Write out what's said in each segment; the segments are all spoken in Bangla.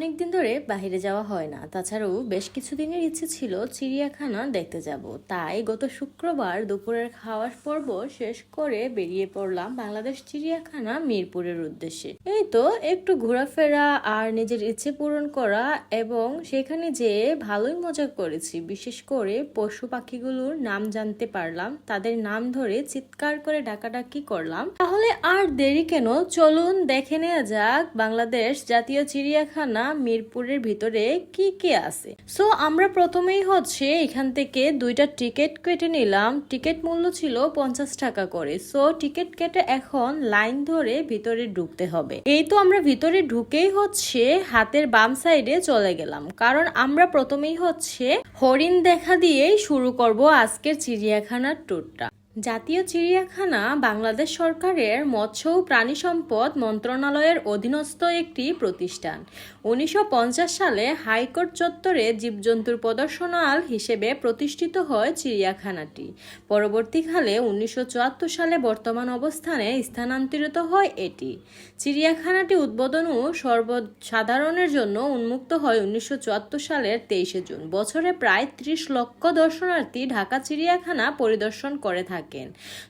অনেক দিন ধরে বাইরে যাওয়া হয় না। তাছাড়াও বেশ কিছুদিনের ইচ্ছে ছিল চিড়িয়াখানা দেখতে যাব। তাই গত শুক্রবার দুপুরের খাওয়ার পর্ব শেষ করে বেরিয়ে পড়লাম বাংলাদেশ চিড়িয়াখানা মিরপুরের উদ্দেশ্যে। এই তো, একটু ঘোরাফেরা আর নিজের ইচ্ছে পূরণ করা এবং সেখানে যেয়ে ভালোই মজা করেছি। বিশেষ করে পশু পাখিগুলোর নাম জানতে পারলাম, তাদের নাম ধরে চিৎকার করে ডাকাডাকি করলাম। তাহলে আর দেরি কেন? চলুন দেখে নেওয়া যাক বাংলাদেশ জাতীয় চিড়িয়াখানা মিরপুরের ভিতরে কি কি আছে? সো আমরা প্রথমেই হচ্ছে এখান থেকে দুইটা টিকিট কেটে নিলাম। টিকিট মূল্য ছিল পঞ্চাশ টাকা করে। সো টিকিট কেটে এখন লাইন ধরে ভিতরে ঢুকতে হবে। এই তো আমরা ভিতরে ঢুকেই হচ্ছে হাতের বাম সাইডে চলে গেলাম। কারণ আমরা প্রথমেই হচ্ছে হরিণ দেখা দিয়েই শুরু করব আজকের চিড়িয়াখানার ট্যুরটা জাতীয় চিড়িয়াখানা বাংলাদেশ সরকারের মৎস্য ও প্রাণী সম্পদ মন্ত্রণালয়ের অধীনস্থ একটি প্রতিষ্ঠান। উনিশশো পঞ্চাশ সালে হাইকোর্ট চত্বরে জীবজন্তুর প্রদর্শনাল হিসেবে প্রতিষ্ঠিত হয় চিড়িয়াখানাটি। পরবর্তীকালে উনিশশো চুয়াত্তর সালে বর্তমান অবস্থানে স্থানান্তরিত হয় এটি। চিড়িয়াখানাটি উদ্বোধন ও সর্বসাধারণের জন্য উন্মুক্ত হয় উনিশশো চুয়াত্তর সালের তেইশে জুন। বছরে প্রায় ত্রিশ লক্ষ দর্শনার্থী ঢাকা চিড়িয়াখানা পরিদর্শন করে থাকেন।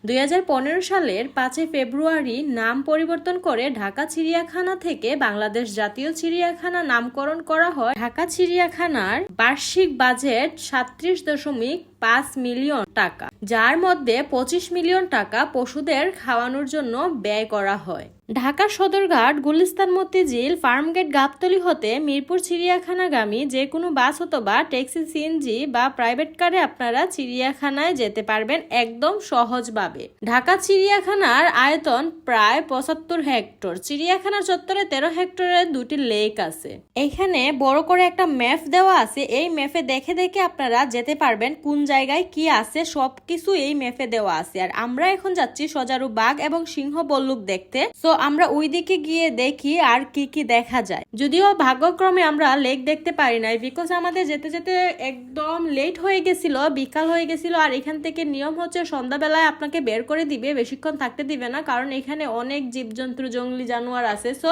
দুই হাজার পনেরো সালের পাঁচই ফেব্রুয়ারি নাম পরিবর্তন করে ঢাকা চিড়িয়াখানা থেকে বাংলাদেশ জাতীয় চিড়িয়াখানা নামকরণ করা হয়। ঢাকা চিড়িয়াখানার বার্ষিক বাজেট সাত্রিশ দশমিক পাঁচ মিলিয়ন টাকা, যার মধ্যে পঁচিশ মিলিয়ন টাকা পশুদের খাওয়ানোর জন্য ব্যয় করা হয়। ঢাকা সদরঘাট, গুলিস্তান মতিঝিল, ফার্মগেট গাবতলি হতে মিরপুর চিড়িয়াখানাগামী যে কোনো বাস অথবা ট্যাক্সি সিএনজি বা প্রাইভেট কারে আপনারা চিড়িয়াখানায় যেতে পারবেন একদম সহজভাবে। ঢাকা চিড়িয়াখানার আয়তন প্রায় পঁচাত্তর হেক্টর, চিড়িয়াখানার চত্বরে তেরো হেক্টরের দুটি লেক আছে। এখানে বড় করে একটা ম্যাপ দেওয়া আছে। এই ম্যাপে দেখে দেখে আপনারা যেতে পারবেন কোন জায়গায় কি আছে, সবকিছু এই ম্যাপে দেওয়া আছে। আর আমরা এখন যাচ্ছি সজারু বাঘ এবং সিংহ বল্লুক দেখতে। সো আমরা ওই দিকে গিয়ে দেখি আর কি কি দেখা যায়। যদিও ভাগ্যক্রমে আমরা লেক দেখতে পারি নাই বিকজ আমাদের যেতে যেতে একদম লেট হয়ে গেছিল, বিকাল হয়ে গেছিল, আর এখান থেকে নিয়ম হচ্ছে সন্ধ্যাবেলায় আপনাকে বের করে দিবে, বেশিক্ষণ থাকতে দিবে না, কারণ এখানে অনেক জীবজন্তু, জঙ্গলি জানোয়ার আছে। সো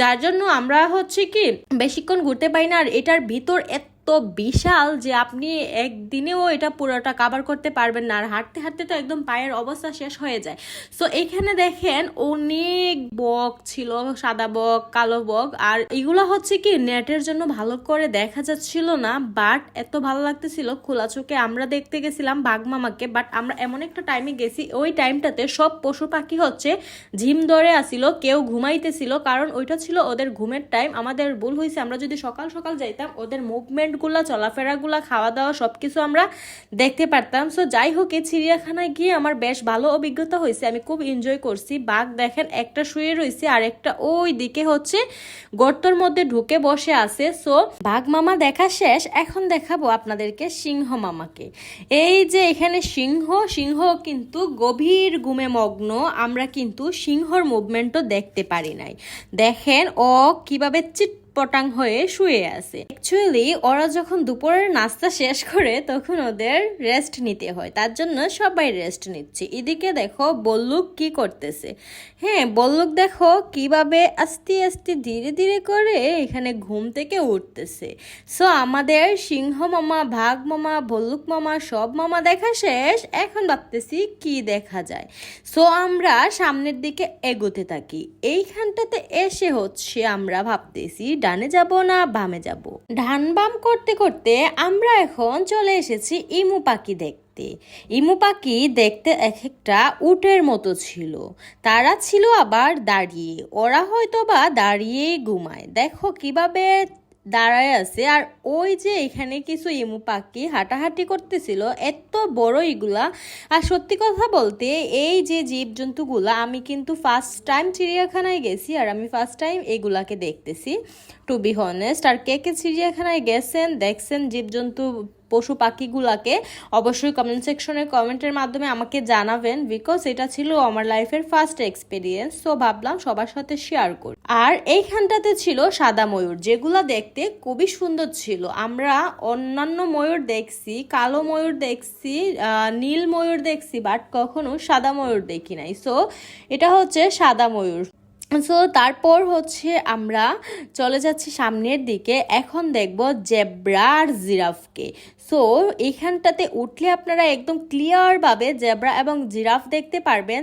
যার জন্য আমরা হচ্ছে কি, বেশিক্ষণ ঘুরতে পারি না, আর এটার ভিতর এত এত বিশাল যে আপনি একদিনেও এটা পুরোটা কাভার করতে পারবেন না। আর হাঁটতে হাঁটতে তো একদম পায়ের অবস্থা শেষ হয়ে যায়। সো এখানে দেখেন অনেক বক ছিল, সাদা বক, কালো বক। আর এগুলো হচ্ছে কি নেটের জন্য ভালো করে দেখা যাচ্ছিল না বাট এত ভালো লাগতেছিল, খোলা চোখে আমরা দেখতে গেছিলাম বাঘ মামাকে বাট আমরা এমন একটা টাইমে গেছি, ওই টাইমটাতে সব পশু পাখি হচ্ছে ঝিম ধরে আসিল, কেউ ঘুমাইতেছিল, কারণ ওইটা ছিল ওদের ঘুমের টাইম আমাদের ভুল হয়েছে আমরা যদি সকাল সকাল যাইতাম, ওদের মুভমেন্টগুলো চলাফেরাগুলো খাওয়া দাওয়া সব কিছু আমরা দেখতে পারতাম। সো যাই হোক এই চিড়িয়াখানায় গিয়ে আমার বেশ ভালো অভিজ্ঞতা হয়েছে। আমি খুব এনজয় করছি। বাঘ দেখেন, একটা শুয়ে রয়েছে আর একটা ওই দিকে হচ্ছে গর্তর মধ্যে ঢুকে বসে আছে। সো বাঘ মামা দেখা শেষ। এখন দেখাবো আপনাদেরকে সিংহ মামাকে। এই যে এখানে সিংহ সিংহ কিন্তু গভীর ঘুমে মগ্ন। আমরা কিন্তু সিংহর মুভমেন্টও দেখতে পারি নাই। দেখেন, ও কীভাবে চিট পটাং হয়ে শুয়ে আছে। অ্যাকচুয়ালি ওরা যখন দুপুরের নাস্তা শেষ করে, তখন ওদের রেস্ট নিতে হয়। তার জন্য সবাই রেস্ট নিচ্ছে। এদিকে দেখো, বল্লুক কি করতেছে। হ্যাঁ বল্লুক দেখো কীভাবে আস্তে আস্তে ধীরে ধীরে করে এখানে ঘুম থেকে উঠতেছে। সো আমাদের সিংহ মামা, ভাগ মামা ভল্লুক মামা, সব মামা দেখা শেষ। এখন ভাবতেছি কি দেখা যায়। সো আমরা সামনের দিকে এগোতে থাকি। এইখানটাতে এসে হচ্ছে আমরা ভাবতেছি ডানে যাব না বামে যাব। ডান বাম করতে করতে আমরা এখন চলে এসেছি ইমু পাখি দেখতে। ইমু পাখি দেখতে এক একটা উটের মতো ছিল। তারা ছিল আবার দাঁড়িয়ে। ওরা হয়তো বা দাঁড়িয়ে ঘুমায়। দেখো কীভাবে দাঁড়ায় আছে। আর ওই যে এখানে কিছু ইমু পাখি হাঁটাহাঁটি করতেছিল, এত বড় এগুলা। আর সত্যি কথা বলতে, এই যে জীবজন্তুগুলা, আমি কিন্তু ফার্স্ট টাইম চিড়িয়াখানায় গেছি আর আমি ফার্স্ট টাইম এগুলাকে দেখতেছি টু বি হনেস্ট আর কে কে চিড়িয়াখানায় গেছেন, দেখছেন জীবজন্তু পশু পাখিগুলাকে অবশ্যই কমেন্ট সেকশনে কমেন্টের মাধ্যমে আমাকে জানাবেন বিকজ এটা ছিল আমার লাইফের ফার্স্ট এক্সপিরিয়েন্স তো ভাবলাম সবার সাথে শেয়ার করি। আর এইখানটাতে ছিল সাদা ময়ূর, যেগুলো দেখতে খুবই সুন্দর ছিল। আমরা অন্যান্য ময়ূর দেখছি, কালো ময়ূর দেখছি নীল ময়ূর দেখছি বাট কখনো সাদা ময়ূর দেখি নাই। সো এটা হচ্ছে সাদা ময়ূর। সো তারপর হচ্ছে আমরা চলে যাচ্ছি সামনের দিকে। এখন দেখব জেব্রা আর জিরাফকে। সো এখানটাতে উঠলে আপনারা একদম ক্লিয়ারভাবে জেব্রা এবং জিরাফ দেখতে পারবেন।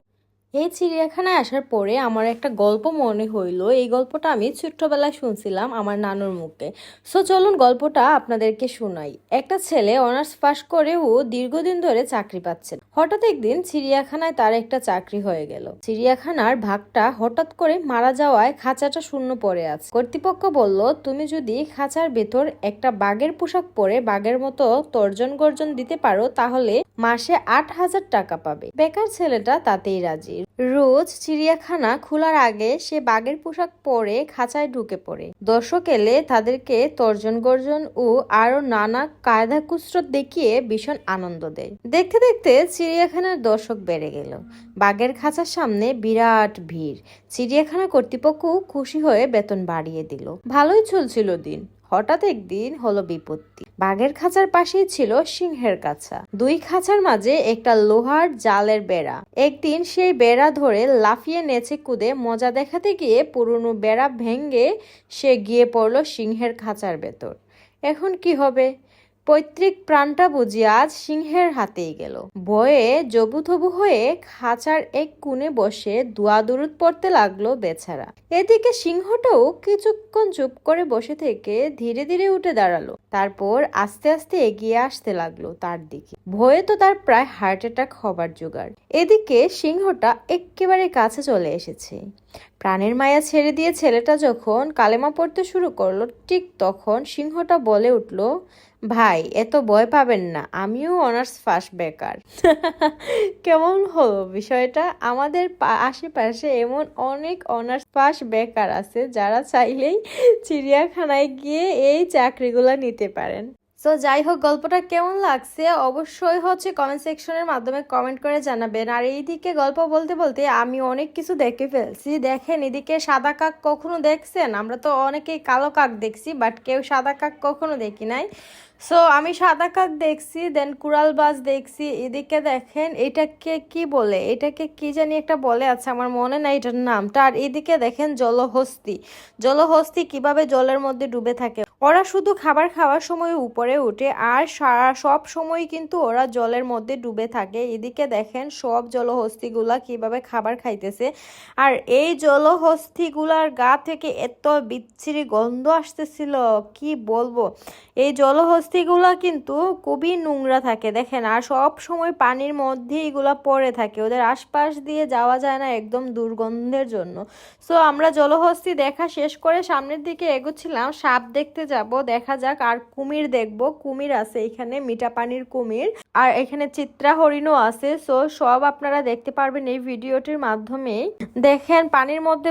এই চিড়িয়াখানায় আসার পরে আমার একটা গল্প মনে হইল। এই গল্পটা আমি ছোট্টবেলায় শুনছিলাম আমার নানুর মুখে। সো চলুন গল্পটা আপনাদেরকে শোনাই। একটা ছেলে অনার্স পাস করেও দীর্ঘদিন ধরে চাকরি পাচ্ছেন হঠাৎ একদিন চিড়িয়াখানায় তার একটা চাকরি হয়ে গেল। চিড়িয়াখানার ভাগটা হঠাৎ করে মারা যাওয়ায় খাঁচাটা শূন্য পড়ে আছে। কর্তৃপক্ষ বলল, তুমি যদি খাঁচার ভেতর একটা বাঘের পোশাক পরে বাঘের মতো তর্জন গর্জন দিতে পারো, তাহলে মাসে আট হাজার টাকা পাবে। বেকার ছেলেটা তাতেই রাজি। রোজ চিড়িয়াখানা খোলার আগে সে বাঘের পোশাক পরে খাঁচায় ঢুকে পড়ে। দর্শক এলে তাদেরকে তর্জন গর্জন ও আরও নানা কায়দা কুসরত দেখিয়ে ভীষণ আনন্দ দেয়। দেখতে দেখতে চিড়িয়াখানার দর্শক বেড়ে গেল। বাঘের খাঁচার সামনে বিরাট ভিড়। চিড়িয়াখানা কর্তৃপক্ষ খুশি হয়ে বেতন বাড়িয়ে দিল। ভালোই চলছিল দিন। হঠাৎ একদিন হলো বিপত্তি। বাঘের খাঁচার পাশেই ছিল সিংহের কাছা। দুই খাঁচার মাঝে একটা লোহার জালের বেড়া। একদিন সেই বেড়া ধরে লাফিয়ে নেচে কুদে মজা দেখাতে গিয়ে পুরনো বেড়া ভেঙ্গে সে গিয়ে পড়ল সিংহের খাঁচার ভেতর। এখন কি হবে? পৈতৃক প্রাণটা বুঝি আজ সিংহের হাতেই গেল। ভয়ে জবুথবু হয়ে খাঁচার এক কোণে বসে দোয়া দুরুদ পড়তে লাগল বেচারা। এদিকে সিংহটাও কিছুক্ষণ চুপ করে বসে থেকে ধীরে ধীরে উঠে দাঁড়াল। তারপর আস্তে আস্তে এগিয়ে আসতে লাগল তার দিকে। ভয়ে তো তার প্রায় হার্ট অ্যাটাক হবার জোগাড়। এদিকে সিংহটা একেবারে কাছে চলে এসেছে। প্রাণের মায়া ছেড়ে দিয়ে ছেলেটা যখন কালেমা পড়তে শুরু করল, ঠিক তখন সিংহটা বলে উঠল ভাই, এত ভয় পাবেন না। আমিও অনার্স ফার্স্ট বেকার কেমন হলো বিষয়টা? আমাদের আশেপাশে এমন অনেক অনার্স ফার্স্ট বেকার আছে, যারা চাইলেই চিড়িয়াখানায় গিয়ে এই চাকরিগুলো নিতে পারেন। তো যাই হোক, গল্পটা কেমন লাগছে অবশ্যই হচ্ছে কমেন্ট সেকশনের মাধ্যমে কমেন্ট করে জানাবেন। আর এইদিকে গল্প বলতে বলতে আমি অনেক কিছু দেখে ফেলছি। দেখেন, এদিকে সাদা কাক কখনো দেখছেন? আমরা তো অনেকেই কালো কাক দেখছি বাট কেউ সাদা কাক কখনো দেখি নাই। সো আমি সাদা কাক দেখছি দেন কুড়াল বাজ দেখছি। এদিকে দেখেন, এটাকে কি বলে? এটাকে কি জানি একটা বলে আছে আমার মনে নাই এটার নামটা। আর এদিকে দেখেন জলহস্তি। জলহস্তি কীভাবে জলের মধ্যে ডুবে থাকে? ওরা শুধু খাবার খাওয়ার সময় উপরে উঠে আর সারা সব সময় কিন্তু ওরা জলের মধ্যে ডুবে থাকে। এদিকে দেখেন সব জলহস্তিগুলা কীভাবে খাবার খাইতেছে। আর এই জলহস্তিগুলার গা থেকে এত বিচ্ছিরি গন্ধ আসতেছিল, কি বলব? এই জলহস্তিগুলা কিন্তু খুবই নোংরা থাকে, দেখেন। আর সব সময় পানির মধ্যে এগুলা পড়ে থাকে। ওদের আশপাশ দিয়ে যাওয়া যায় না একদম দুর্গন্ধের জন্য। সো আমরা জলহস্তি দেখা শেষ করে সামনের দিকে এগোচ্ছিলাম। সাপ দেখতে যাব, দেখা যাক। আর কুমির দেখব। কুমির আছে এখানে, মিঠা পানির কুমির। আর এখানে চিত্রা হরিণও আছে। সো সব আপনারা দেখতে পারবেন এই ভিডিওটির মাধ্যমে। দেখেন, পানির মধ্যে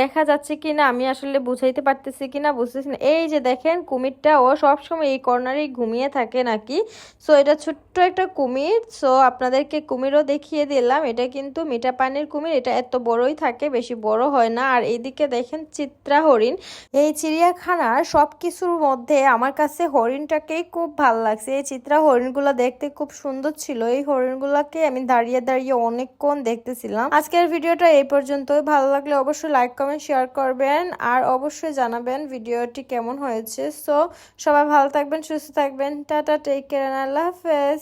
দেখা যাচ্ছে কিনা, আমি আসলে বুঝাইতে পারতেছি কিনা, বুঝতেছি না। এই যে দেখেন, কুমিরটা, ও সবসময় এই কর্নারেই ঘুমিয়ে থাকে নাকি? সো এটা ছোট্ট একটা কুমির। সো আপনাদেরকে কুমিরও দেখিয়ে দিলাম। এটা কিন্তু মিঠা পানির কুমির। এটা এত বড়ই থাকে, বেশি বড় হয় না। আর এইদিকে দেখেন চিত্রা হরিণ। এই চিড়িয়াখানার সব কিছুর মধ্যে আমার কাছে হরিণটাকেই খুব ভালো লাগছে। এই চিত্রা হরিণগুলো দেখতে খুব সুন্দর ছিল। এই হরিণগুলোকে আমি দাঁড়িয়ে দাঁড়িয়ে অনেকক্ষণ দেখতেছিলাম। আজকের ভিডিওটা এই পর্যন্তই। ভালো লাগলে অবশ্যই লাইক কমেন্ট শেয়ার করবেন। আর অবশ্যই জানাবেন ভিডিওটি কেমন হয়েছে। সো সবাই ভালো থাকবেন, সুস্থ থাকবেন টাটা টেক কেয়ার আল্লাহ হাফেজ